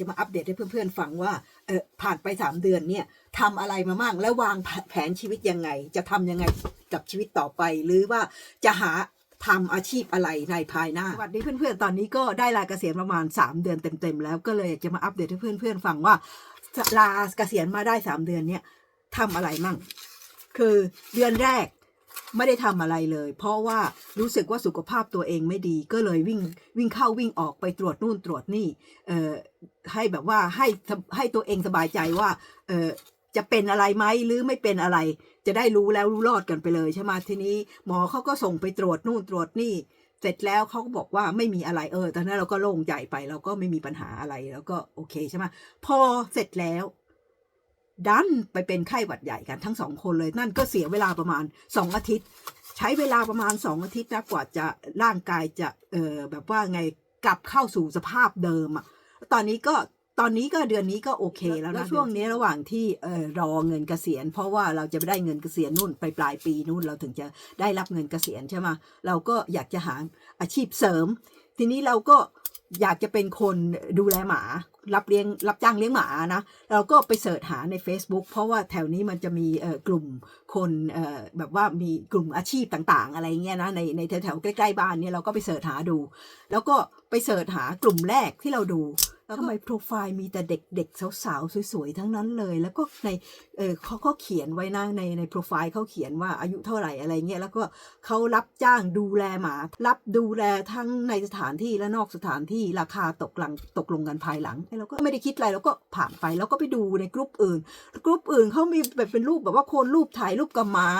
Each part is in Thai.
จะมาอัปเดตให้เพื่อนๆฟังว่าเออผ่านไปสามเดือนเนี่ยทำอะไรมาบ้างแล้ววางแผนชีวิตยังไง จะทำยังไงกับชีวิตต่อไป หรือว่าจะหาทำอาชีพอะไรในภายหน้า สวัสดีเพื่อนๆ ตอนนี้ก็ได้ลาเกษียณประมาณ 3 เดือนเต็มๆ แล้วก็เลยอยากจะมาอัปเดตให้เพื่อนๆ ฟังว่าลาเกษียณมาได้ 3 เดือนเนี่ยทำอะไรมั่ง คือเดือนแรก ไม่ได้ทำอะไรเลย เพราะว่ารู้สึกว่าสุขภาพตัวเองไม่ดี ก็เลยวิ่งวิ่งเข้าวิ่งออกไปตรวจนู่นตรวจนี่เอ่อให้แบบว่าให้ให้ตัวเองสบายใจว่าเออจะเป็นอะไรไหมหรือไม่เป็นอะไร จะได้รู้แล้วรู้รอดกันไปเลยใช่ไหมทีนี้ หมอเขาก็ส่งไปตรวจนู่นตรวจนี่ เสร็จแล้วเขาก็บอกว่าไม่มีอะไรเออตอนนั้นเราก็โล่งใจไปเราก็ไม่มีปัญหาอะไรแล้วก็โอเคใช่ไหมพอเสร็จแล้ว ดันไปเป็นไข้หวัดใหญ่กันทั้งสองคนเลยนั่นก็เสียเวลาประมาณสองอาทิตย์ ใช้เวลาประมาณสองอาทิตย์นะกว่าจะร่างกายจะเออแบบว่าไงกลับเข้าสู่สภาพเดิมอะตอนนี้ก็ตอนนี้ก็เดือนนี้ก็โอเคแล้วนะช่วงนี้ระหว่างที่เออรอเงินเกษียณ เพราะว่าเราจะได้เงินเกษียณนู่นไปปลายปีนู่นเราถึงจะได้รับเงินเกษียณใช่ไหมเราก็อยากจะหาอาชีพเสริม ทีนี้เราก็อยากจะเป็นคนดูแลหมา รับเลี้ยงรับจ้างเลี้ยงหมานะเราก็ไปเสิร์ชหาใน Facebook เพราะว่าแถวนี้มันจะมีกลุ่มคนแบบว่ามีกลุ่มอาชีพต่างๆ อะไรเงี้ยนะในในแถวๆใกล้ๆบ้านเนี่ยเราก็ไปเสิร์ชหาดู แล้วก็ ไปเสิร์ชหากลุ่มแรกที่เราดูแล้วทำไมโปรไฟล์มีแต่เด็กๆสาวๆสวยๆทั้งนั้นเลย แล้วก็ในเออเขาก็เขียนไว้นะในในโปรไฟล์เขาเขียนว่าอายุเท่าไหร่อะไรเงี้ยแล้วก็เขารับจ้างดูแลหมา รับดูแลทั้งในสถานที่และนอกสถานที่ราคาตกหลังตกลงกันภายหลังเราก็ไม่ได้คิดอะไรเราก็ผ่านไปแล้วก็ไปดูในกลุ่มอื่นกลุ่มอื่นเขามีแบบเป็นรูปแบบว่าโคนรูปถ่ายรูปกับหมา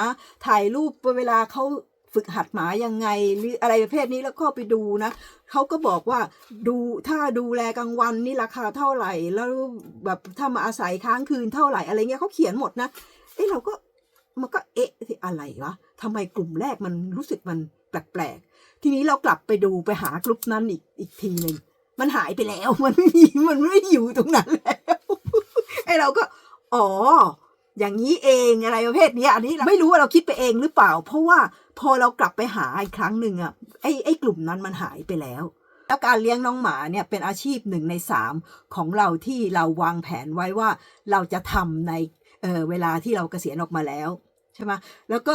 ถ่ายรูปเวลาเขา ฝึกหัดหมายังไงหรืออะไรประเภทนี้แล้วก็ไปดูนะเขาก็บอกว่าดูถ้าดูแลกลางวันนี่ราคาเท่าไหร่ แล้วแบบถ้ามาอาศัยค้างคืนเท่าไหร่อะไรเงี้ยเขาเขียนหมดนะเอ้เราก็มันก็เอ๊ะอะไรวะทำไมกลุ่มแรกมันรู้สึกมันแปลกๆ ทีนี้เรากลับไปดูไปหากลุ่มนั้นอีกอีกทีหนึ่งมันหายไปแล้วมันไม่มีมันไม่อยู่ตรงนั้นแล้วไอ้เราก็ อ๋อ อย่างนี้เองอะไรประเภทนี้อันนี้เราไม่รู้ว่าเราคิดไปเองหรือเปล่า เพราะว่าพอเรากลับไปหาอีกครั้งหนึ่งอะไอ้ไอ้กลุ่มนั้นมันหายไปแล้ว แล้วการเลี้ยงน้องหมาเนี่ยเป็นอาชีพหนึ่งในสามของเราที่เราวางแผนไว้ว่าเราจะทำในเออเวลาที่เราเกษียณออกมาแล้วใช่ไหมแล้วก็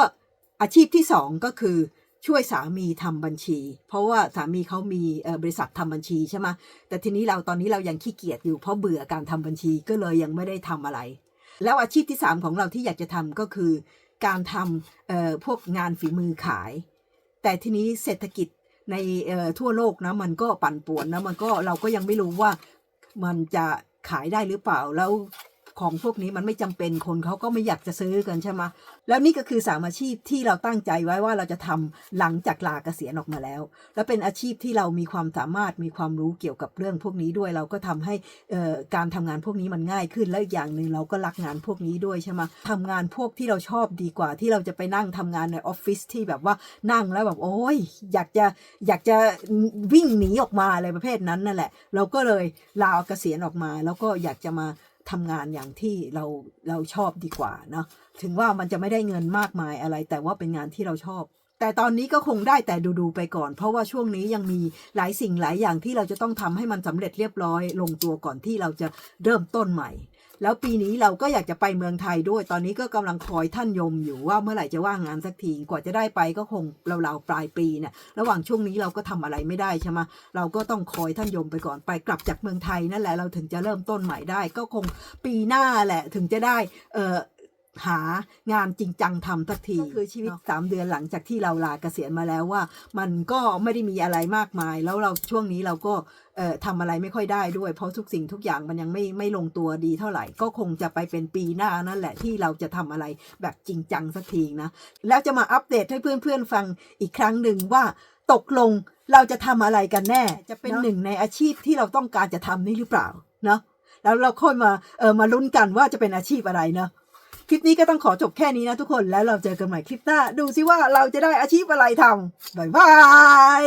อาชีพที่สองก็คือช่วยสามีทำบัญชี เพราะว่าสามีเขามีบริษัททำบัญชีใช่ไหมแต่ทีนี้เราตอนนี้เรายังขี้เกียจอยู่เพราะเบื่อการทำบัญชีก็เลยยังไม่ได้ทำอะไร แล้วอาชีพที่สามของเราที่อยากจะทำก็คือ การทำพวกงานฝีมือขาย แต่ทีนี้เศรษฐกิจในทั่วโลกนะมันก็ปั่นป่วนนะมันก็เราก็ยังไม่รู้ว่ามันจะขายได้หรือเปล่าแล้ว ของพวกนี้มันไม่จำเป็นคนเขาก็ไม่อยากจะซื้อกันใช่ไหมแล้วนี่ก็คือสามอาชีพที่เราตั้งใจไว้ว่าเราจะทำหลังจากลาเกษียณออกมาแล้ว และเป็นอาชีพที่เรามีความสามารถมีความรู้เกี่ยวกับเรื่องพวกนี้ด้วย เราก็ทำให้การทำงานพวกนี้มันง่ายขึ้นแล้วอีกอย่างหนึ่งเราก็รักงานพวกนี้ด้วยใช่ไหมทำงานพวกที่เราชอบดีกว่าที่เราจะไปนั่งทำงานในออฟฟิศที่แบบว่านั่งแล้วแบบโอ้ยอยากจะอยากจะวิ่งหนีออกมาอะไรประเภทนั้นนั่นแหละ เราก็เลยลาเกษียณออกมา แล้วก็อยากจะมา ทำงานอย่างที่เราเราชอบดีกว่าเนาะถึงว่ามันจะไม่ได้เงินมากมายอะไร แต่ว่าเป็นงานที่เราชอบ แต่ตอนนี้ก็คงได้แต่ดูๆไปก่อน เพราะว่าช่วงนี้ยังมีหลายสิ่งหลายอย่างที่เราจะต้องทำให้มันสำเร็จเรียบร้อย ลงตัวก่อนที่เราจะเริ่มต้นใหม่ แล้วปีนี้เราก็อยากจะไปเมืองไทยด้วย ตอนนี้ก็กำลังคอยท่านยมอยู่ว่าเมื่อไหร่จะว่างงานสักที กว่าจะได้ไปก็คงเราๆปลายปีเนี่ย ระหว่างช่วงนี้เราก็ทำอะไรไม่ได้ใช่ไหมเราก็ต้องคอยท่านยมไปก่อน ไปกลับจากเมืองไทยนั่นแหละ เราถึงจะเริ่มต้นใหม่ได้ ก็คงปีหน้าแหละถึงจะได้ เออ หางานจริงจังทำสักทีก็คือชีวิตสามเดือนหลังจากที่เราลาเกษียณมาแล้วว่า มันก็ไม่ได้มีอะไรมากมาย แล้วเราช่วงนี้เราก็เอ่อทำอะไรไม่ค่อยได้ด้วย เพราะทุกสิ่งทุกอย่างมันยังไม่ไม่ลงตัวดีเท่าไหร่ ก็คงจะไปเป็นปีหน้านั่นแหละที่เราจะทำอะไรแบบจริงจังสักทีนะแล้วจะมาอัปเดตให้เพื่อนๆฟังอีกครั้งหนึ่งว่าตกลงเราจะทำอะไรกันแน่ จะเป็นหนึ่งในอาชีพที่เราต้องการจะทำนี่หรือเปล่าเนาะแล้วเราค่อยมาเออมาลุ้นกันว่าจะเป็นอาชีพอะไรเนาะ คลิปนี้ก็ต้องขอจบแค่นี้นะทุกคนแล้วเราเจอกันใหม่คลิปหน้า ดูซิว่าเราจะได้อาชีพอะไรทำบ๊ายบาย